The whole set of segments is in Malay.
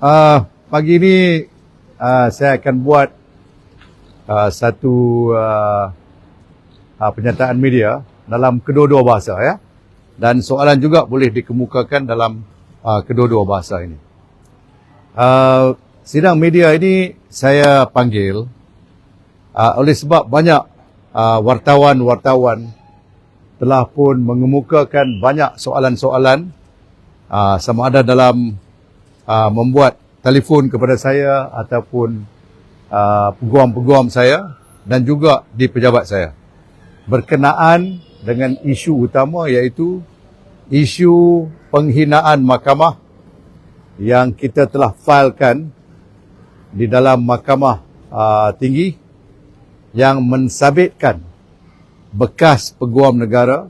Uh, pagi ini uh, saya akan buat uh, satu uh, uh, penyataan media dalam kedua-dua bahasa ya. Dan soalan juga boleh dikemukakan dalam uh, kedua-dua bahasa ini. Uh, sidang media ini saya panggil uh, oleh sebab banyak uh, wartawan-wartawan telah pun mengemukakan banyak soalan-soalan uh, sama ada dalam uh, membuat telefon kepada saya ataupun uh, peguam-peguam saya dan juga di pejabat saya. Berkenaan dengan isu utama iaitu isu penghinaan mahkamah yang kita telah filekan di dalam mahkamah uh, tinggi yang mensabitkan bekas peguam negara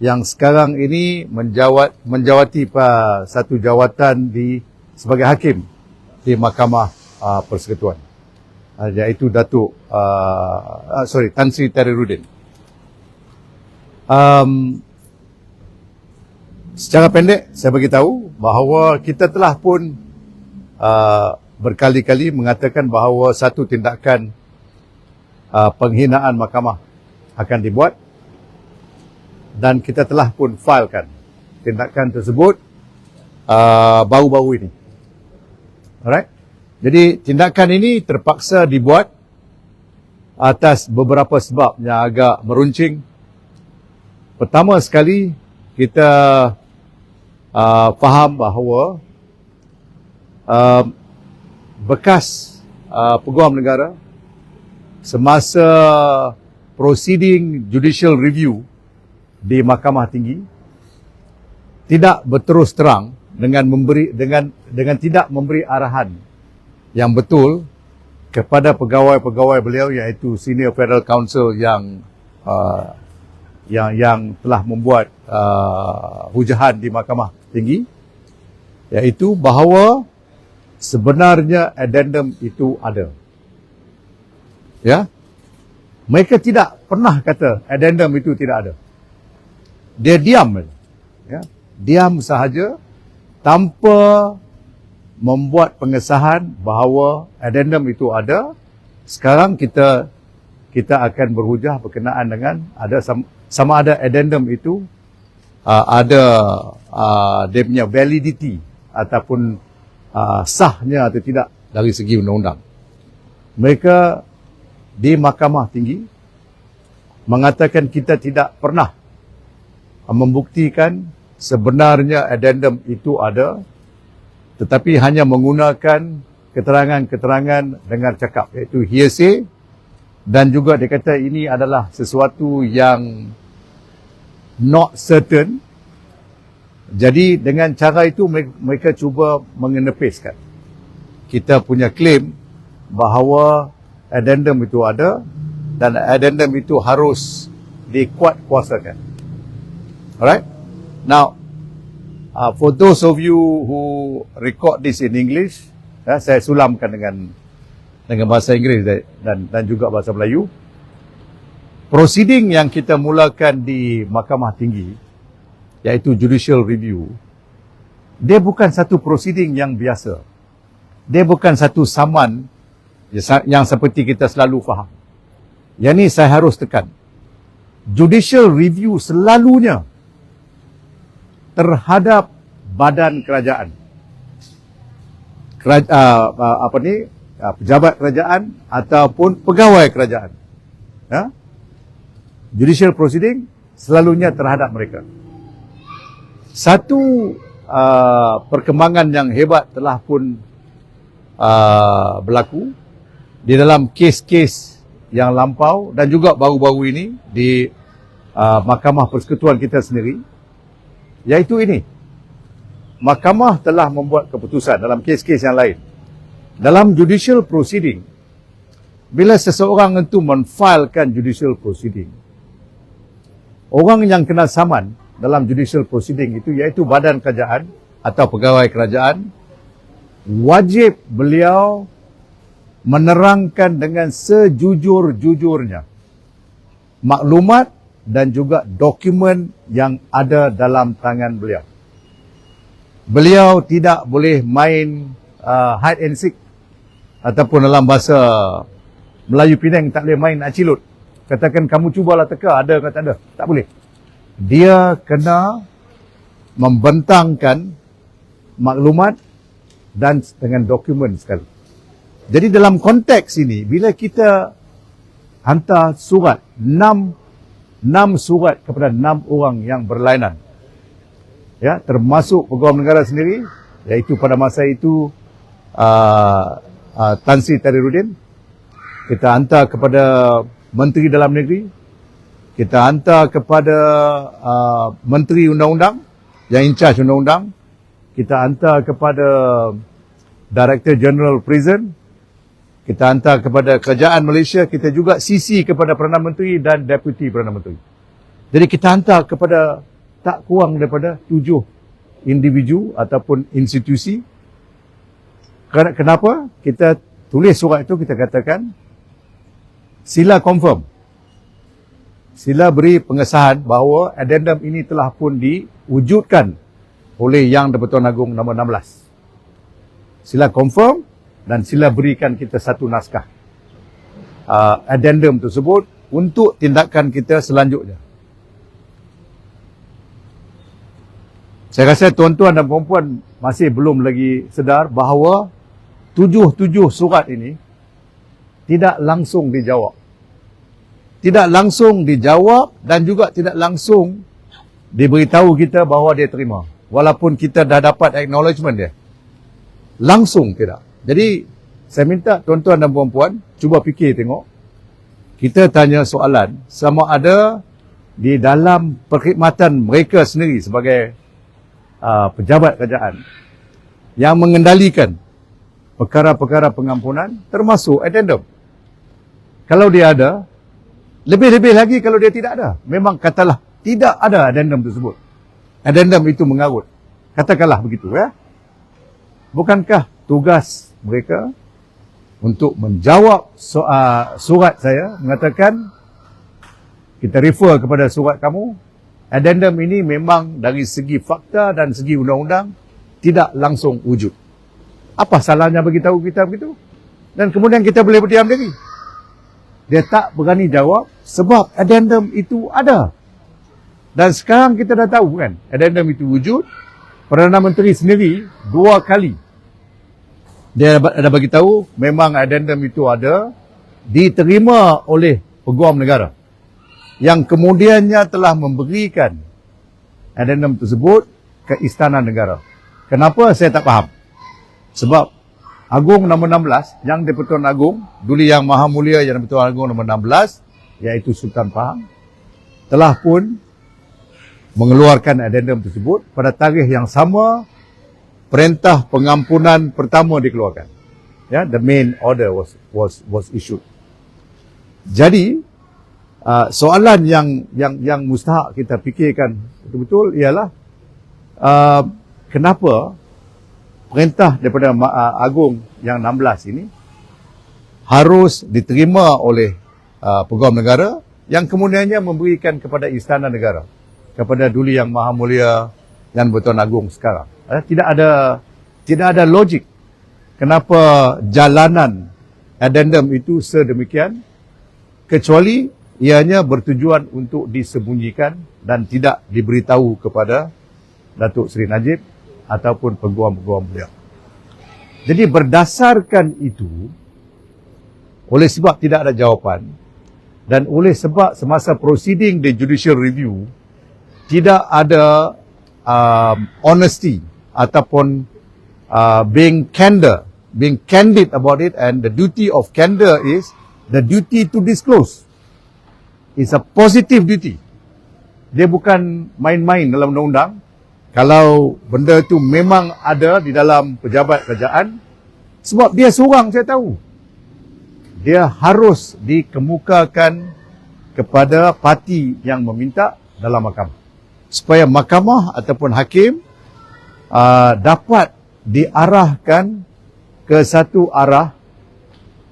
yang sekarang ini menjawat menjawati satu jawatan di sebagai hakim di Mahkamah uh, Persekutuan uh, iaitu Datuk uh, uh, sorry Tan Sri Terirudin. Um, secara pendek saya beritahu bahawa kita telah pun uh, berkali-kali mengatakan bahawa satu tindakan uh, penghinaan mahkamah akan dibuat dan kita telah pun filekan tindakan tersebut uh, baru-baru ini. Alright? Jadi tindakan ini terpaksa dibuat atas beberapa sebab yang agak meruncing. Pertama sekali kita uh, faham bahawa uh, bekas uh, peguam negara semasa proceeding judicial review di Mahkamah Tinggi tidak berterus terang dengan memberi dengan dengan tidak memberi arahan yang betul kepada pegawai-pegawai beliau iaitu senior federal counsel yang uh, yang yang telah membuat uh, hujahan di Mahkamah Tinggi iaitu bahawa sebenarnya addendum itu ada. Ya. Mereka tidak pernah kata addendum itu tidak ada dia diam ya diam sahaja tanpa membuat pengesahan bahawa addendum itu ada sekarang kita kita akan berhujah berkenaan dengan ada sama, sama ada addendum itu uh, ada uh, dia punya validity ataupun uh, sahnya atau tidak dari segi undang-undang. Mereka di mahkamah tinggi mengatakan kita tidak pernah membuktikan sebenarnya addendum itu ada tetapi hanya menggunakan keterangan-keterangan dengar cakap iaitu hearsay. Dan juga dia kata ini adalah sesuatu yang not certain. Jadi dengan cara itu mereka cuba mengenepiskan. Kita punya claim bahawa addendum itu ada dan addendum itu harus dikuat kuasakan Alright? Now, uh, for those of you who record this in English, ya, saya sulamkan dengan dengan bahasa Inggeris dan dan juga bahasa Melayu. Proceeding yang kita mulakan di Mahkamah Tinggi, iaitu judicial review, dia bukan satu proceeding yang biasa. Dia bukan satu saman yang seperti kita selalu faham. Yang ini saya harus tekan. Judicial review selalunya terhadap badan kerajaan. Keraja, uh, uh, apa ni? Uh, pejabat kerajaan ataupun pegawai kerajaan. Ya? Judicial proceeding selalunya terhadap mereka. Satu uh, perkembangan yang hebat telah pun uh, berlaku di dalam kes-kes yang lampau dan juga baru-baru ini di uh, Mahkamah Persekutuan kita sendiri Yaitu ini. Mahkamah telah membuat keputusan dalam kes-kes yang lain. Dalam judicial proceeding, bila seseorang itu menfilekan judicial proceeding, orang yang kena saman dalam judicial proceeding itu iaitu badan kerajaan atau pegawai kerajaan, wajib beliau menerangkan dengan sejujur-jujurnya maklumat dan juga dokumen yang ada dalam tangan beliau. Beliau tidak boleh main uh, hide and seek ataupun dalam bahasa Melayu Penang tak boleh main nak cilut. Katakan kamu cubalah teka ada ke tak ada. Tak boleh. Dia kena membentangkan maklumat dan dengan dokumen sekali. Jadi dalam konteks ini bila kita hantar surat enam surat kepada enam orang yang berlainan. Ya termasuk peguam negara sendiri iaitu pada masa itu uh, uh, Tan Sri Tadiruddin kita hantar kepada Menteri Dalam Negeri. Kita hantar kepada uh, Menteri Undang-Undang yang in charge Undang-Undang. Kita hantar kepada Director General Prison kita hantar kepada kerajaan Malaysia, kita juga CC kepada Perdana Menteri dan Deputi Perdana Menteri. Jadi kita hantar kepada tak kurang daripada tujuh individu ataupun institusi. Kenapa? Kita tulis surat itu, kita katakan sila confirm. Sila beri pengesahan bahawa addendum ini telah pun diwujudkan oleh Yang di-Pertuan Agong nombor 16. Sila confirm dan sila berikan kita satu naskah uh, addendum tersebut untuk tindakan kita selanjutnya. Saya rasa tuan-tuan dan puan masih belum lagi sedar bahawa tujuh-tujuh surat ini tidak langsung dijawab. Tidak langsung dijawab dan juga tidak langsung diberitahu kita bahawa dia terima. Walaupun kita dah dapat acknowledgement dia. Langsung tidak. Jadi saya minta tuan-tuan dan puan-puan cuba fikir tengok. Kita tanya soalan sama ada di dalam perkhidmatan mereka sendiri sebagai uh, pejabat kerajaan yang mengendalikan perkara-perkara pengampunan termasuk addendum. Kalau dia ada, lebih-lebih lagi kalau dia tidak ada. Memang katalah tidak ada addendum tersebut. Addendum itu mengarut. Katakanlah begitu ya. Bukankah tugas mereka untuk menjawab surat saya mengatakan kita refer kepada surat kamu. Addendum ini memang dari segi fakta dan segi undang-undang tidak langsung wujud. Apa salahnya bagi tahu kita begitu? Dan kemudian kita boleh berdiam diri. Dia tak berani jawab sebab addendum itu ada. Dan sekarang kita dah tahu kan addendum itu wujud. Perdana Menteri sendiri dua kali dia ada bagi tahu memang addendum itu ada diterima oleh peguam negara yang kemudiannya telah memberikan addendum tersebut ke istana negara. Kenapa saya tak faham? Sebab Agung nombor 16 yang di-Pertuan Agung, Duli Yang Maha Mulia yang di-Pertuan Agung nombor 16 iaitu Sultan Pahang telah pun mengeluarkan addendum tersebut pada tarikh yang sama perintah pengampunan pertama dikeluarkan. Ya, the main order was was was issued. Jadi uh, soalan yang yang yang mustahak kita fikirkan betul-betul ialah uh, kenapa perintah daripada uh, agung yang 16 ini harus diterima oleh uh, peguam negara yang kemudiannya memberikan kepada istana negara kepada duli yang maha mulia dan Bertuan Agung sekarang. Eh, tidak ada tidak ada logik kenapa jalanan addendum itu sedemikian kecuali ianya bertujuan untuk disembunyikan dan tidak diberitahu kepada Datuk Seri Najib ataupun peguam-peguam beliau. Jadi berdasarkan itu oleh sebab tidak ada jawapan dan oleh sebab semasa proceeding the judicial review tidak ada um, honesty ataupun uh, being candor, being candid about it and the duty of candor is the duty to disclose. It's a positive duty. Dia bukan main-main dalam undang-undang. Kalau benda itu memang ada di dalam pejabat kerajaan, sebab dia seorang saya tahu. Dia harus dikemukakan kepada parti yang meminta dalam mahkamah supaya mahkamah ataupun hakim uh, dapat diarahkan ke satu arah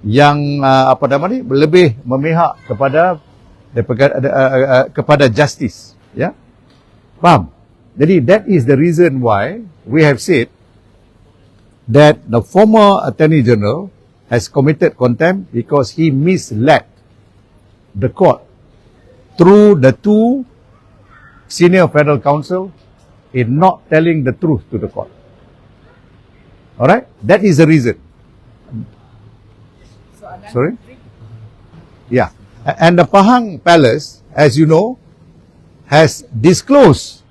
yang uh, apa nama ni lebih memihak kepada uh, uh, uh, kepada justice ya. Faham? Jadi that is the reason why we have said that the former Attorney General has committed contempt because he misled the court through the two senior federal counsel in not telling the truth to the court. All right, that is the reason. Sorry. Yeah, and the Pahang Palace, as you know, has disclosed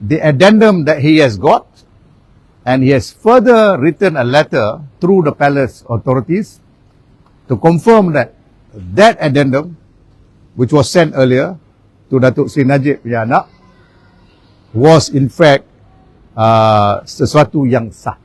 the addendum that he has got, and he has further written a letter through the palace authorities to confirm that that addendum, which was sent earlier to Datuk Sri Najib punya anak, was in fact uh, sesuatu yang sah.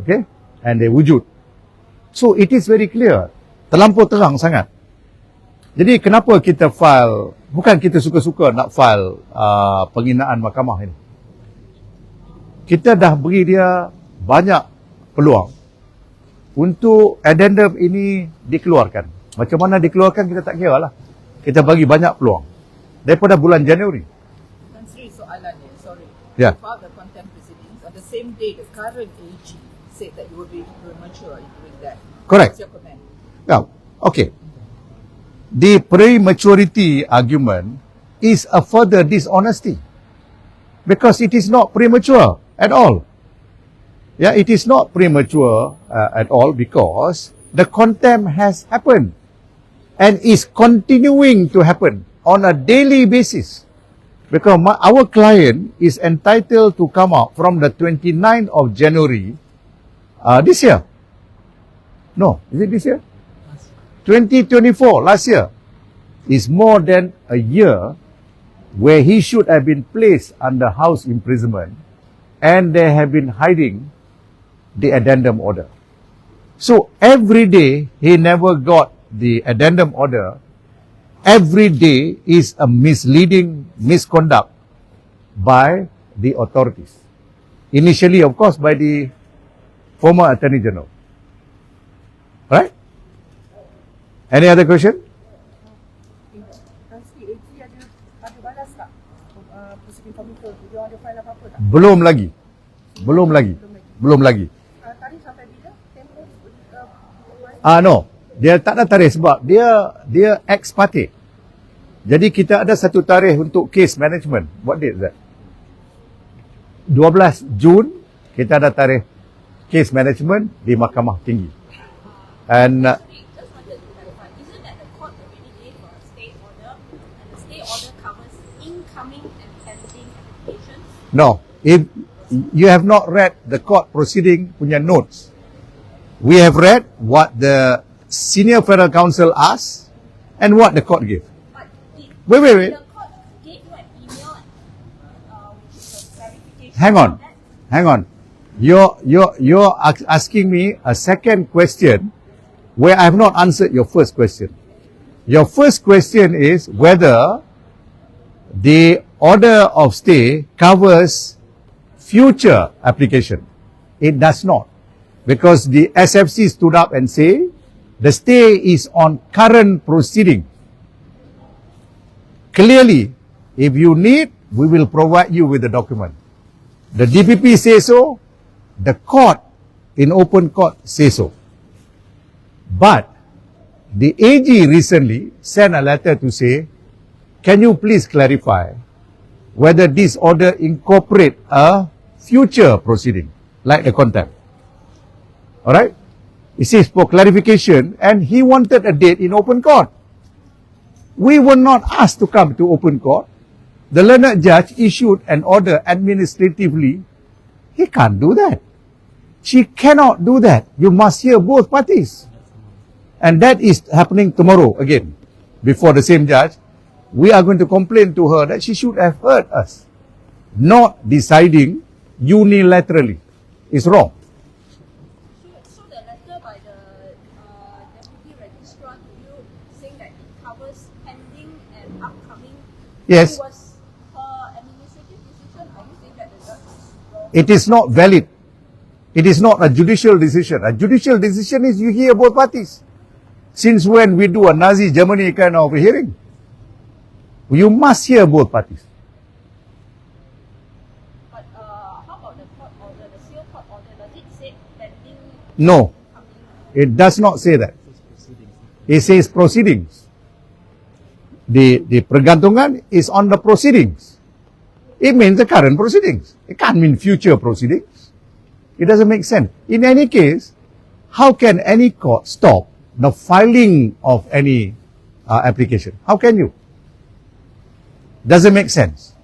Okay? And they wujud. So it is very clear. Terlampau terang sangat. Jadi kenapa kita file, bukan kita suka-suka nak file uh, penghinaan mahkamah ini. Kita dah beri dia banyak peluang untuk addendum ini dikeluarkan. Macam mana dikeluarkan kita tak kira lah. Kita bagi banyak peluang. Daripada bulan Januari. Tan Sri soalannya, sorry. Yeah. You filed the contempt proceedings on the same day the current AG said that you were being premature in doing that. Correct. What's your comment? Now, okay. The prematurity argument is a further dishonesty because it is not premature at all. Yeah, it is not premature uh, at all because the contempt has happened and is continuing to happen on a daily basis. Because my, our client is entitled to come out from the 29th of January uh, this year. No, is it this year? 2024, last year, is more than a year where he should have been placed under house imprisonment and they have been hiding the addendum order. So every day he never got the addendum order. Every day is a misleading misconduct by the authorities. Initially, of course, by the former Attorney General. Right? Any other question? Tan Sri, AG ada, ada balas tak prosecuting komite? Dia ada file apa-apa tak? Belum lagi. Belum lagi. Belum lagi. Uh, tarikh sampai bila? Tempoh? Uh, Ah no, dia tak ada tarikh sebab dia dia ex parte. Jadi kita ada satu tarikh untuk case management. What date is that? 12 Jun kita ada tarikh case management di Mahkamah Tinggi. And uh, no, if you have not read the court proceeding punya notes, we have read what the senior federal counsel asked and what the court gave. But did Wait, wait, wait. the court gave you an email, uh, which is a clarification? Hang on. that? Hang on. You're, you're, you're ask- asking me a second question where I have not answered your first question. Your first question is whether the order of stay covers future application. It does not. Because the SFC stood up and say the stay is on current proceeding. Clearly, if you need, we will provide you with the document. The DPP say so, the court in open court say so. But the AG recently sent a letter to say, can you please clarify whether this order incorporate a future proceeding like the contempt? All right? He says for clarification and he wanted a date in open court. We were not asked to come to open court. The learned judge issued an order administratively. He can't do that. She cannot do that. You must hear both parties. And that is happening tomorrow again before the same judge. We are going to complain to her that she should have heard us, not deciding unilaterally. It's wrong. So, so the letter by the uh, deputy registrar to you saying that it covers pending and upcoming. Yes. It was her administrative decision. Are you saying that the judge is wrong? It is not valid. It is not a judicial decision. A judicial decision is you hear both parties. Since when we do a Nazi Germany kind of hearing? You must hear both parties. But uh, how about the court order, the seal court order? Does it No, it does not say that. It says proceedings. The the pergantungan is on the proceedings. It means the current proceedings. It can't mean future proceedings. It doesn't make sense. In any case, how can any court stop the filing of any uh, application? How can you? Doesn't make sense.